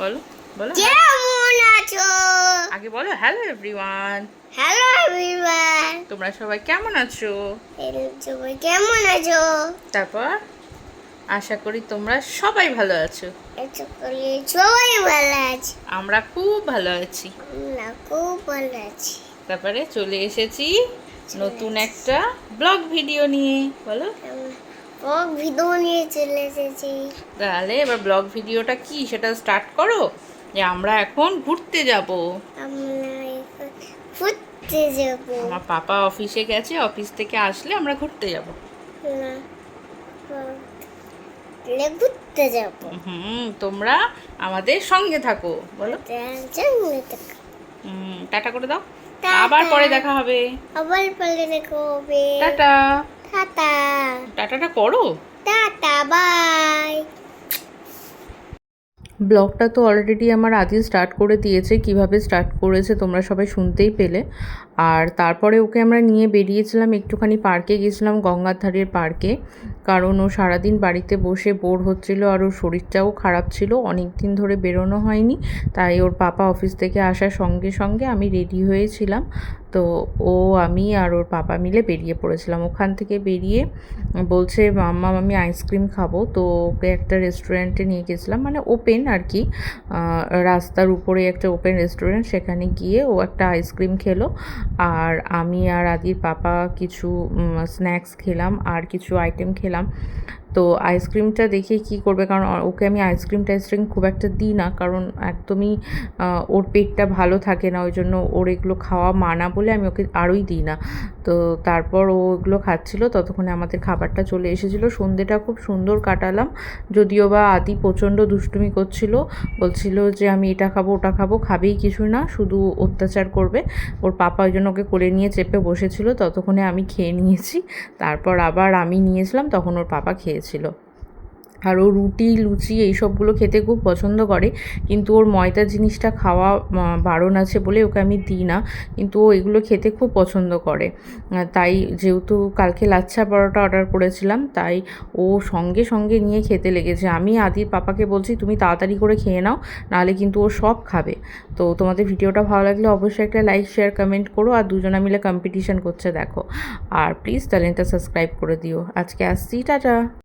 বলো বলো কেমন আছো? আগে বলো হ্যালো এভরিওয়ান হ্যালো এভরিওয়ান তোমরা সবাই কেমন আছো? সবাই কেমন আছো? তারপর আশা করি তোমরা সবাই ভালো আছো। সবাই ভালো আছে। আমরা খুব ভালো আছি। আমরা খুব ভালো আছি। তারপরে চলে এসেছি নতুন একটা ব্লগ ভিডিও নিয়ে। বলো। ওক ভিডিও নিয়ে চলে এসেছি। তাহলে এবার ব্লগ ভিডিওটা কি? সেটা স্টার্ট করো। যে আমরা এখন ঘুরতে যাব। ঘুরতে যাব। আমার পাপা অফিসে গেছে অফিস থেকে আসলে আমরা ঘুরতে যাব। না ঘুরতে যাব। হুম তোমরা আমাদের সঙ্গে থাকো বলো। সঙ্গে থাকো। হুম টাটা করে দাও। আবার পরে দেখা হবে। আবার পাল্টে দেখো হবে। টাটা। টাটা। টাটাটা করো। Tata bye. ব্লগটা তো অলরেডি আমার আদি স্টার্ট করে দিয়েছে। কীভাবে স্টার্ট করেছে তোমরা সবাই শুনতেই পেলে। আর তারপরে ওকে আমরা নিয়ে বেরিয়েছিলাম, একটুখানি পার্কে গেছিলাম গঙ্গার ধারের পার্কে। কারণ ও সারাদিন বাড়িতে বসে বোর হচ্ছিল আর ওর শরীরটাও খারাপ ছিল অনেক দিন ধরে বেরোনো হয়নি। তাই ওর পাপা অফিস থেকে আসার সঙ্গে সঙ্গে আমি রেডি হয়েছিলাম। তো ও, আমি আর ওর পাপা মিলে বেরিয়ে পড়েছিলাম। ওখান থেকে বেরিয়ে বলছে, মাম্মা, আমি আইসক্রিম খাব। তো ওকে একটা রেস্টুরেন্টে নিয়ে গেছিলাম মানে ওপেন আর কি। রাস্তার উপরে একটা ওপেন রেস্টুরেন্ট, সেখানে গিয়ে ও একটা আইসক্রিম খেলো। আর আমি আর আদির পাপা কিছু স্ন্যাক্স খেলাম আর কিছু আইটেম খেলাম। তো আইসক্রিমটা দেখে কি করবে? কারণ ওকে আমি আইসক্রিম টাইসক্রিম খুব একটা দিই না। কারণ, একদমই ওর পেটটা ভালো থাকে না। ওই জন্য ওর এগুলো খাওয়া মানা বলে আমি ওকে আরোই দিই না। তো তারপর ও এগুলো খাচ্ছিল। ততক্ষণে আমাদের খাবারটা চলে এসেছিল। সন্ধেটা খুব সুন্দর কাটালাম। যদিও বা আদি প্রচণ্ড দুষ্টুমি করছিল। বলছিল যে, আমি এটা খাব, ওটা খাব, খাবেই কিছু না। শুধু অত্যাচার করবে। ওর পাপা ওই জন্য ওকে কোলে নিয়ে চেপে বসেছিল। ততক্ষণে আমি খেয়ে নিয়েছি। তারপর আবার আমি নিয়েছিলাম তখন ওর পাপা খেয়েছিল আর ও রুটি, লুচি এইসবগুলো খেতে খুব পছন্দ করে। কিন্তু ওর ময়দা জিনিসটা খাওয়া বারণ আছে বলে ওকে আমি দিই না। কিন্তু ও এগুলো খেতে খুব পছন্দ করে। তাই যেহেতু কালকে লাচ্ছা পরোটা অর্ডার করেছিলাম, তাই ও সঙ্গে সঙ্গে নিয়ে খেতে লেগেছে। আমি আদির পাপাকে বলছি, তুমি তাড়াতাড়ি করে খেয়ে নাও, নাহলে কিন্তু ও সব খাবে। তো তোমাদের ভিডিওটা ভালো লাগলে অবশ্যই একটা লাইক শেয়ার কমেন্ট করো আর দুজনে মিলে কম্পিটিশন করছে দেখো। আর প্লিজ চ্যানেলটা সাবস্ক্রাইব করে দিও। আজকে আসছি, টাটা!